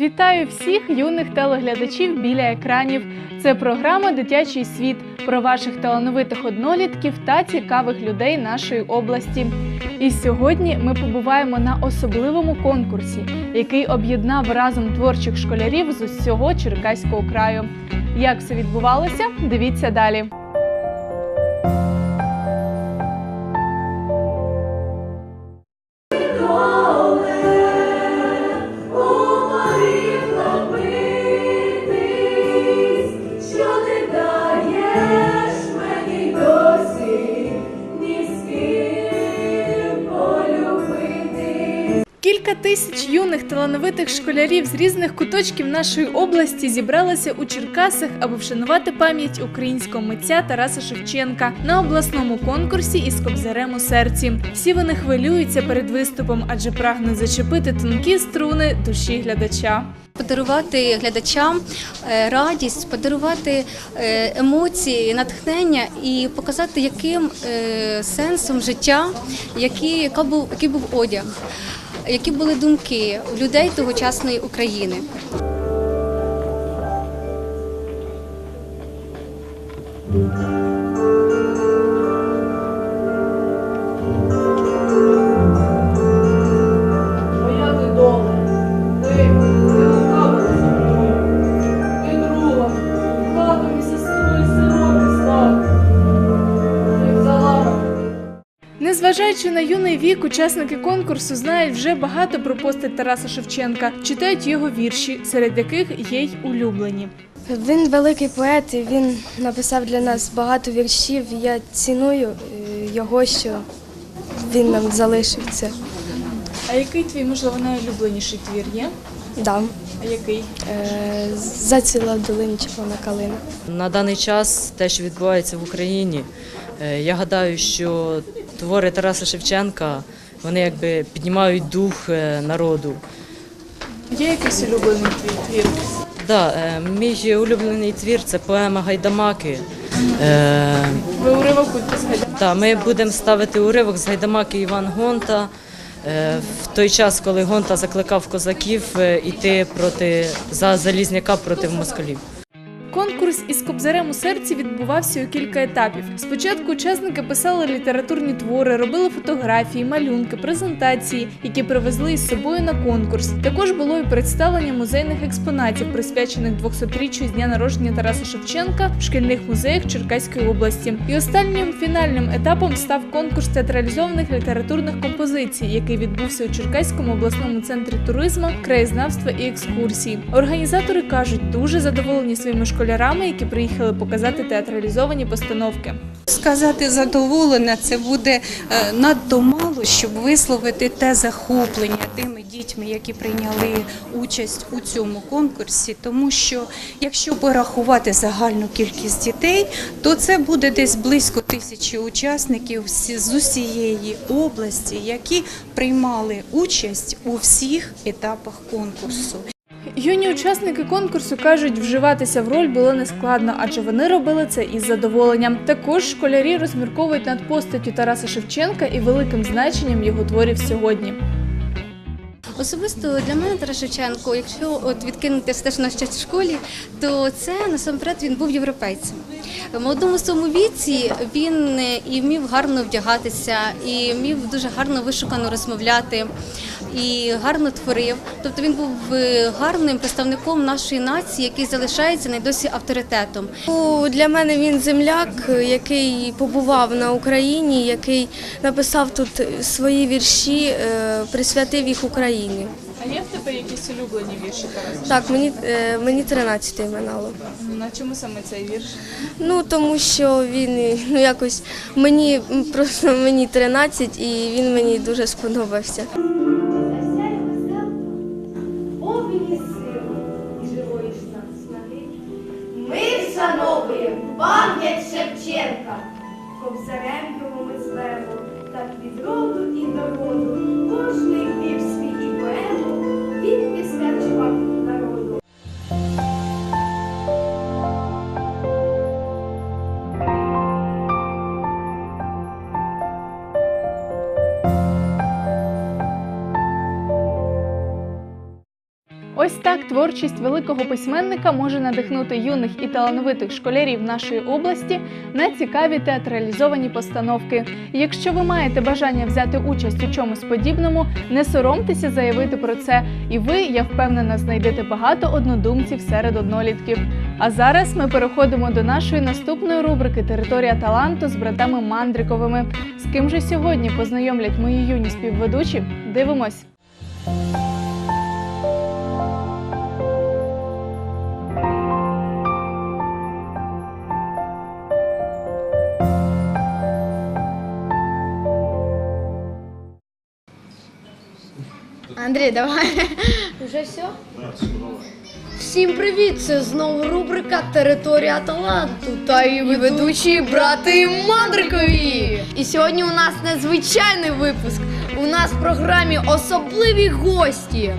Вітаю всіх юних телеглядачів біля екранів. Це програма Дитячий світ про ваших талановитих однолітків та цікавих людей нашої області. І сьогодні ми побуваємо на особливому конкурсі, який об'єднав разом творчих школярів з усього Черкаського краю. Як все відбувалося? Дивіться далі. Талановитих школярів з різних куточків нашої області зібралися у Черкасах, аби вшанувати пам'ять українського митця Тараса Шевченка на обласному конкурсі із кобзарем у серці. Всі вони хвилюються перед виступом, адже прагнуть зачепити тонкі струни душі глядача. Подарувати глядачам е, радість, подарувати е, емоції, натхнення і показати, яким е, сенсом життя, який, який був одяг, які були думки людей тогочасної України. Моя вік, учасники конкурсу знають вже багато про постать Тараса Шевченка, читають його вірші, серед яких є й улюблені. Він великий поет, і він написав для нас багато віршів. Я ціную е, його, що він нам залишив це. А який твій, можливо, найулюбленіший твір є? Дам. А який? Е, Заціла долині червона калина. На даний час те, що відбувається в Україні, е, я гадаю, що твори Тараса Шевченка вони якби піднімають дух е, народу. Є якийсь улюблений твій твір? Да, е, мій улюблений твір це поема Гайдамаки. Е, Ви уривок будете згадати? Та, ми будемо ставити уривок з Гайдамаки Іван Гонта. В той час, коли Гонта закликав козаків іти проти за Залізняка проти москалів. Конкурс із кобзарем у серці відбувався у кілька етапів. Спочатку учасники писали літературні твори, робили фотографії, малюнки, презентації, які привезли із собою на конкурс. Також було і представлення музейних експонатів, присвячених 200-річчю з дня народження Тараса Шевченка в шкільних музеях Черкаської області. І останнім фінальним етапом став конкурс театралізованих літературних композицій, який відбувся у Черкаському обласному центрі туризму, краєзнавства і екскурсій. Організатори кажуть, дуже задоволені своїми школярами, які приїхали показати театралізовані постановки. Сказати задоволена, це буде е, надто мало, щоб висловити те захоплення тими дітьми, які прийняли участь у цьому конкурсі. Тому що якщо порахувати загальну кількість дітей, то це буде десь близько тисячі учасників з усієї області, які приймали участь у всіх етапах конкурсу. Юні учасники конкурсу кажуть, вживатися в роль було нескладно, адже вони робили це із задоволенням. Також школярі розмірковують над постаттю Тараса Шевченка і великим значенням його творів сьогодні. Особисто для мене Тарас Шевченко, якщо от відкинути все, що на щастя в школі, то це насамперед він був європейцем. В молодому своєму віці він е, і вмів гарно вдягатися, і вмів дуже гарно вишукано розмовляти, і гарно творив. Тобто він був е, гарним представником нашої нації, який залишається найдосі авторитетом. Ну, Для мене він земляк, який побував на Україні, який написав тут свої вірші, е, присвятив їх Україні. А є в тебе якісь улюблені вірші? Так, мені, е, мені 13 минало. На чому саме цей вірш? Ну тому що він ну якось мені просто мені 13 і він мені дуже сподобався. Ось так творчість великого письменника може надихнути юних і талановитих школярів нашої області на цікаві театралізовані постановки. Якщо ви маєте бажання взяти участь у чомусь подібному, не соромтеся заявити про це, і ви, я впевнена, знайдете багато однодумців серед однолітків. А зараз ми переходимо до нашої наступної рубрики Територія таланту з братами Мандриковими. З ким же сьогодні познайомлять мої юні співведучі? Дивимось. Андрій, давай. Уже все? Всім привіт! Це знову рубрика Територія таланту та її ведучі брати Мандрикові. І сьогодні у нас незвичайний випуск. У нас в програмі особливі гості.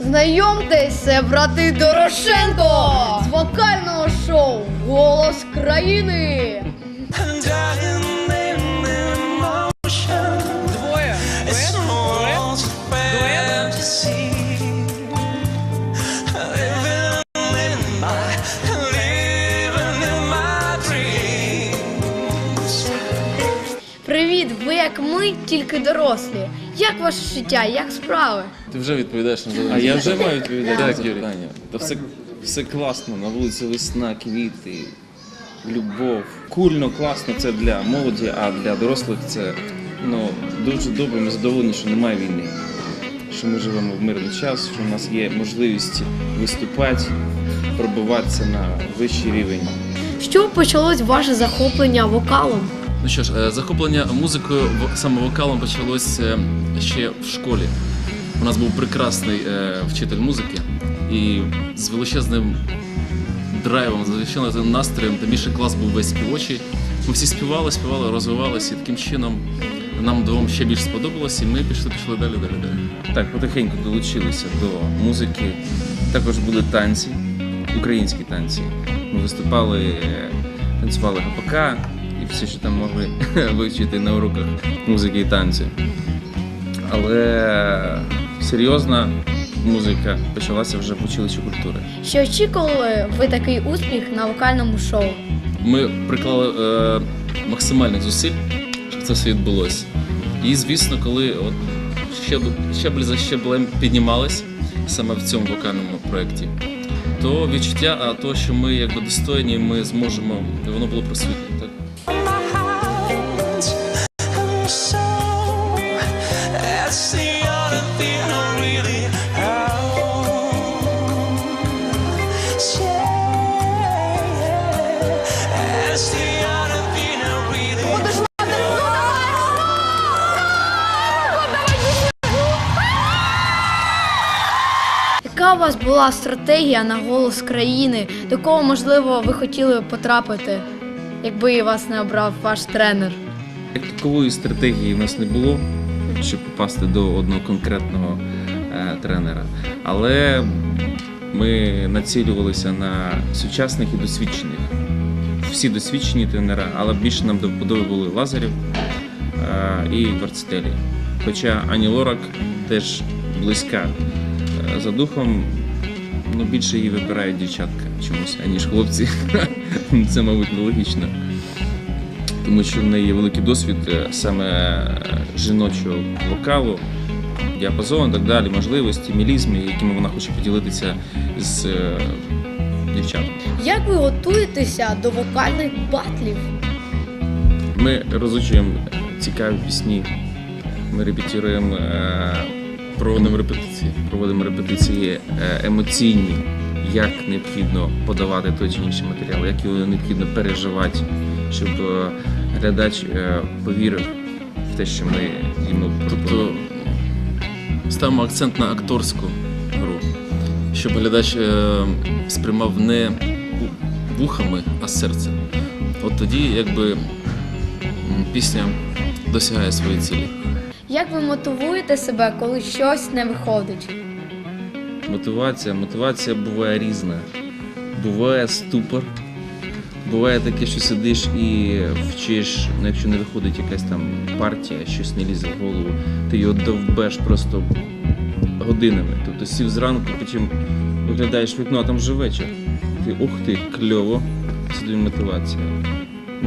Знайомтесь, це брати Дорошенко з вокального шоу Голос країни. Дорослі. Як ваше життя? Як справи? Ти вже відповідаєш на А я вже маю відповідати на це питання. Та все, все класно, на вулиці весна, квіти, любов. Кульно, класно це для молоді, а для дорослих це ну, дуже добре. Ми задоволені, що немає війни. Що ми живемо в мирний час, що в нас є можливість виступати, пробиватися на вищий рівень. Що почалось ваше захоплення вокалом? Ну що ж, е, захоплення музикою саме вокалом почалось е, ще в школі. У нас був прекрасний е, вчитель музики і з величезним драйвом, з величезним настроєм, тим більше клас був весь співочий. Ми всі співали, співали, розвивалися, і таким чином нам двом ще більше сподобалось, і ми пішли, пішли далі, далі, далі. Так, потихеньку долучилися до музики. Також були танці, українські танці. Ми виступали, танцювали ГПК все, що там могли вивчити на уроках музики і танцю. Але серйозна музика почалася вже в училищі культури. Чи очікували ви такий успіх на вокальному шоу? Ми приклали е, максимальних зусиль, щоб це все відбулося. І звісно, коли от щеб- щеблі за щеблем піднімались саме в цьому вокальному проєкті, то відчуття а то, що ми якби достойні, ми зможемо, воно було присутнє. Так? Яка у вас була стратегія на голос країни? До кого, можливо, ви хотіли потрапити, якби вас не обрав ваш тренер? Як такової стратегії в нас не було, щоб попасти до одного конкретного е, тренера. Але ми націлювалися на сучасних і досвідчених. Всі досвідчені тренера, але більше нам до вподоби були Лазарів е, і Кварцетелі. Хоча Ані Лорак теж близька за духом, ну більше її вибирають дівчатка чомусь, аніж хлопці. Це, мабуть, нелогічно тому що в неї є великий досвід е, саме е, жіночого вокалу, діапазон і так далі, можливості, мілізми, якими вона хоче поділитися з е, дівчатами. Як ви готуєтеся до вокальних батлів? Ми розучуємо цікаві пісні, ми репетируємо, Проводимо репетиції. проводимо репетиції е, емоційні, як необхідно подавати той чи інший матеріал, як його необхідно переживати, щоб е, глядач е, повірив в те, що ми йому Тобто пропонуємо. ставимо акцент на акторську гру, щоб глядач сприймав не вухами, а серцем. От тоді якби пісня досягає своєї цілі. Як ви мотивуєте себе, коли щось не виходить? Мотивація. Мотивація буває різна. Буває ступор. Буває таке, що сидиш і вчиш, ну якщо не виходить якась там партія, щось не лізе в голову, ти його довбеш просто годинами. Тобто сів зранку, потім виглядаєш вікно, а там вже вечір. Ти ух ти, кльово, це мотивація.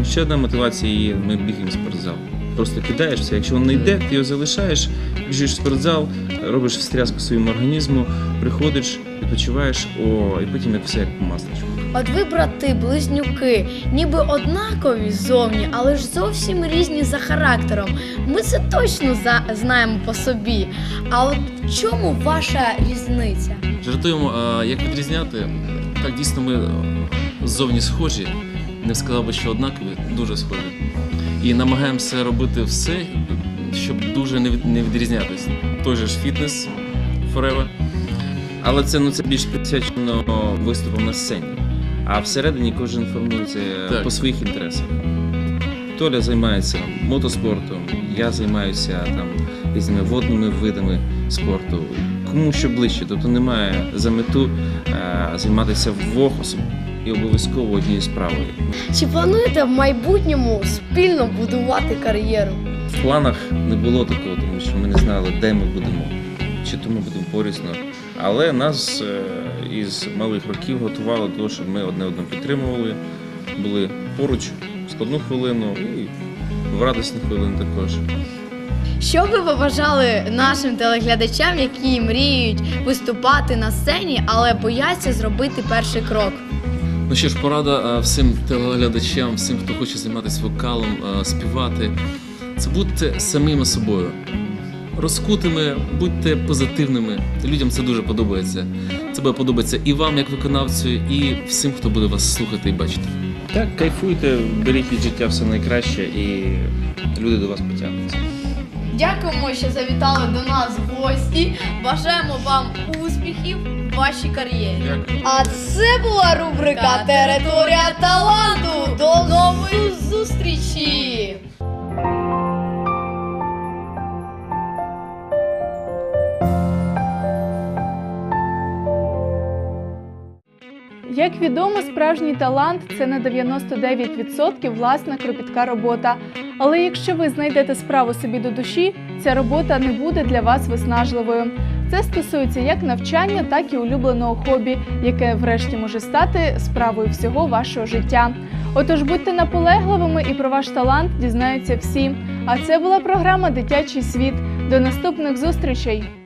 Ще одна мотивація є, ми бігаємо в спортзал. Просто кидаєш все. Якщо воно не йде, ти його залишаєш, біжиш в спортзал, робиш встряску своєму організму, приходиш, відпочиваєш, о, і потім як все як по масличку. От ви, брати, близнюки, ніби однакові зовні, але ж зовсім різні за характером. Ми це точно за- знаємо по собі. А от в чому ваша різниця? Жартуємо, а як відрізняти? Так дійсно ми е, ззовні схожі. Не сказав би, що однакові, дуже схожі. І намагаємося робити все, щоб дуже не від- не відрізнятися. Той же ж фітнес forever. Але це, ну, це більш присвячено виступам на сцені. А всередині кожен формується Так. по своїх інтересах. Толя займається мотоспортом, я займаюся там різними водними видами спорту. Кому що ближче, тобто немає за мету е, займатися вдвох особ і обов'язково однією справою. Чи плануєте в майбутньому спільно будувати кар'єру? В планах не було такого, тому що ми не знали, де ми будемо, чи то ми будемо порісно. Але нас е, із малих років готували до того, щоб ми одне одного підтримували, були поруч в складну хвилину і в радісні хвилини також. Що би ви побажали нашим телеглядачам, які мріють виступати на сцені, але бояться зробити перший крок? Ну що ж, порада е, всім телеглядачам, всім, хто хоче займатися вокалом, е, співати. Це будьте самими собою. Розкутими, будьте позитивними. Людям це дуже подобається. Це буде подобається і вам, як виконавцю, і всім, хто буде вас слухати і бачити. Так, кайфуйте, беріть від життя все найкраще і люди до вас потягнуться. Дякуємо, що завітали до нас в гості. Бажаємо вам успіхів вашій кар'єрі. А це була рубрика Територія таланту. До нової зустрічі! Як відомо, справжній талант це на 99% власна кропітка робота. Але якщо ви знайдете справу собі до душі, ця робота не буде для вас виснажливою. Це стосується як навчання, так і улюбленого хобі, яке врешті може стати справою всього вашого життя. Отож будьте наполегливими і про ваш талант дізнаються всі. А це була програма Дитячий світ. До наступних зустрічей!